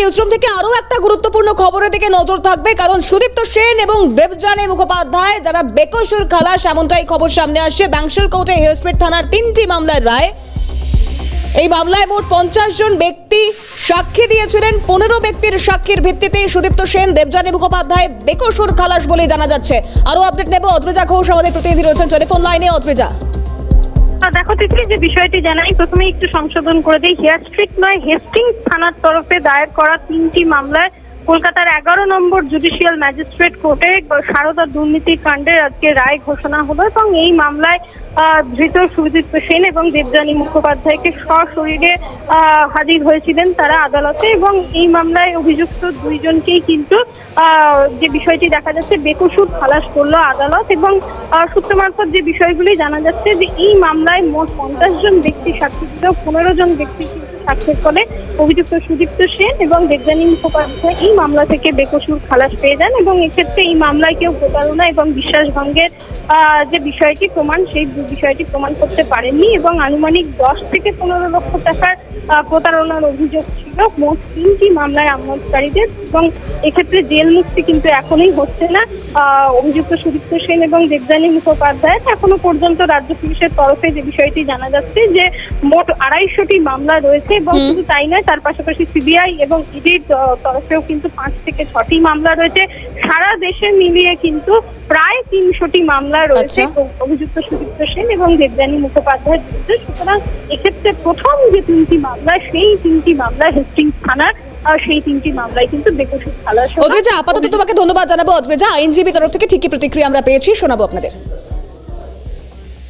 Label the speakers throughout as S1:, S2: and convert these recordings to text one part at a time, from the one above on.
S1: Newsroom থেকে আরও একটা গুরুত্বপূর্ণ খবরের দিকে নজর থাকবে, কারণ সুদীপ্ত সেন এবং দেবজানী মুখোপাধ্যায় যারা বেকসুর খালাস, এমনটাই খবর সামনে আসছে। ব্যাংশল কোর্টে হিল থানার তিনটি মামলার রায়। এই মামলায় মোট পঞ্চাশ জন ব্যক্তি সাক্ষী দিয়েছিলেন। পনেরো ব্যক্তির সাক্ষীর ভিত্তিতে সুদীপ্ত সেন দেবজানী মুখোপাধ্যায় বেকসুর খালাস বলে জানা যাচ্ছে। আরও আপডেট নেব। অদ্রিজা ঘোষ আমাদের প্রতিনিধি রয়েছেন টেলিফোন লাইনে। অদ্রিজা।
S2: দেখো তিতলি যে বিষয়টি জানাই প্রথমে একটু সংশোধন করে দিই। হেয়ার স্ট্রিট নয়, হেস্টিংস থানার তরফে দায়ের করা তিনটি মামলায় কলকাতার এগারো নম্বর জুডিশিয়াল ম্যাজিস্ট্রেট কোর্টে সারদা দুর্নীতি কাণ্ডের আজকে রায় ঘোষণা হলো এবং এই মামলায় ধৃত সুদীপ্ত সেন এবং দেবযানী মুখোপাধ্যায়কে সশরীরে হাজির হয়েছিলেন তারা আদালতে এবং এই মামলায় অভিযুক্ত দুইজনকেই কিন্তু যে বিষয়টি দেখা যাচ্ছে বেকসুর খালাস করল আদালত এবং সূত্র মারফত যে বিষয়গুলি জানা যাচ্ছে যে এই মামলায় মোট পঞ্চাশ জন ব্যক্তি সাক্ষী ছিল, পনেরো জন ব্যক্তি সাক্ষীর ফলে অভিযুক্ত সুদীপ্ত সেন এবং দেবযানী মুখোপাধ্যায় এই মামলা থেকে বেকসুর খালাস পেয়ে যান এবং এক্ষেত্রে এই মামলায় কেউ প্রতারণা এবং বিশ্বাসভঙ্গের যে বিষয়টি প্রমাণ, সেই বিষয়টি প্রমাণ করতে পারেননি এবং আনুমানিক দশ থেকে পনেরো লক্ষ টাকার প্রতারণার অভিযোগ মোট তিনটি মামলায় এবং এক্ষেত্রে জেল মুক্তি কিন্তু এখনই হচ্ছে না। অভিযুক্ত সুদীপ্ত সেন এবং দেবযানী মুখোপাধ্যায় এখনও পর্যন্ত রাজ্য পুলিশের তরফে যে বিষয়টি জানা যাচ্ছে যে মোট আড়াইশোটি মামলা রয়েছে এবং শুধু তাই নয় তার পাশাপাশি সিবিআই এবং ইডির তরফেও কিন্তু পাঁচ থেকে ছটি মামলা রয়েছে। সারা দেশে মিলিয়ে কিন্তু প্রায় তিনশোটি মামলা রয়েছে
S1: আচ্ছা।
S2: অভিযুক্ত সুদীপ্ত সেন এবং দেবযানী মুখোপাধ্যায়ের বিরুদ্ধে। সুতরাং এক্ষেত্রে প্রথম যে তিনটি মামলা সেই তিনটি মামলা হেস্টিংস থানার সেই তিনটি মামলায় কিন্তু বেকসুর খালাস হলো।
S1: আপাতত তোমাকে ধন্যবাদ জানাব। অদ্রিজা আইনজীবী তরফ থেকে ঠিকই প্রতিক্রিয়া আমরা পেয়েছি শোনাবো আপনাদের।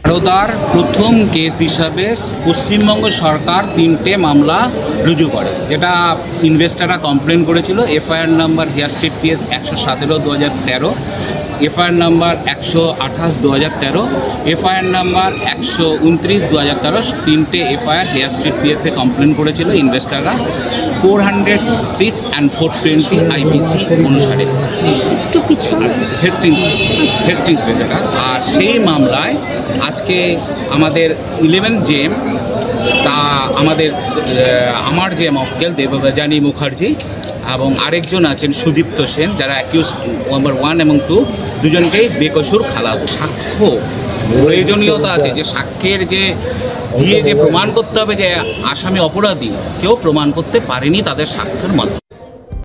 S3: সারদার প্রথম কেস হিসাবে পশ্চিমবঙ্গ সরকার তিনটে মামলা রুজু করে যেটা ইনভেস্টাররা কমপ্লেন করেছিল। FIR number Hare Street PS একশো সতেরো দু হাজার তেরো। এফআইআর নাম্বার একশো আঠাশ দু হাজার তেরো এফআইআর নাম্বার একশো উনত্রিশ দু হাজার তেরো তিনটে এফআইআর হেয়ার স্ট্রিট পিএসে কমপ্লেন করেছিল ইনভেস্টাররা four hundred six and four twenty IPC অনুসারে। হেস্টিংস হেস্টিংস বেচারা। আর সেই মামলায় আজকে আমাদের ইলেভেন জেম তা আমাদের আমার যে মক্কেল দেবযানী মুখার্জি এবং আরেকজন আছেন সুদীপ্ত সেন, যারা অ্যাকিউজ নাম্বার ওয়ান এবং টু দুজনকেই বেকসুর খালাস সাক্ষ্য, প্রয়োজনীয়তা আছে যে সাক্ষ্যের যে দিয়ে যে প্রমাণ করতে হবে যে আসামি অপরাধী, কেউ প্রমাণ করতে পারেনি তাদের সাক্ষ্যের মাধ্যমে।